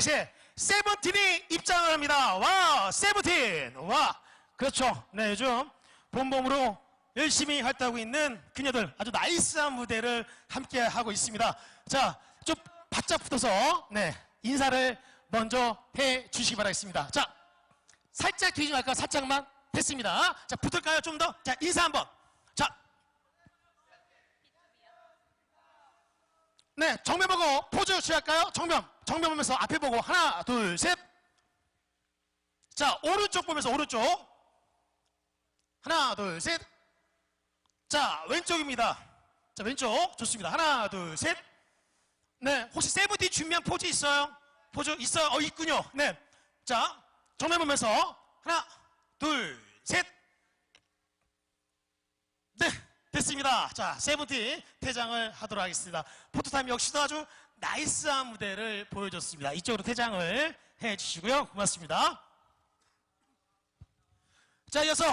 셋에 세븐틴이 입장을 합니다. 와, 세븐틴. 와, 그렇죠. 네, 요즘 봄봄으로 열심히 활동하고 있는 그녀들 아주 나이스한 무대를 함께 하고 있습니다. 자, 좀 바짝 붙어서 네 인사를 먼저 해 주시기 바라겠습니다. 자, 살짝 뒤지 말까 살짝만 됐습니다. 자, 붙을까요? 좀 더. 자, 인사 한번. 자, 네, 정면 보고 포즈 취할까요? 정면, 정면 보면서 앞에 보고 하나, 둘, 셋. 자, 오른쪽 보면서 오른쪽. 하나, 둘, 셋. 자, 왼쪽입니다. 자, 왼쪽. 좋습니다. 하나, 둘, 셋. 네, 혹시 세븐틴 준비한 포즈 있어요? 포즈 있어요? 어, 있군요. 네. 자, 정면 보면서 하나, 둘, 셋. 네, 됐습니다. 자, 세븐틴 퇴장을 하도록 하겠습니다. 포토타임 역시도 아주 나이스한 무대를 보여줬습니다. 이쪽으로 퇴장을 해 주시고요. 고맙습니다. 자, 이어서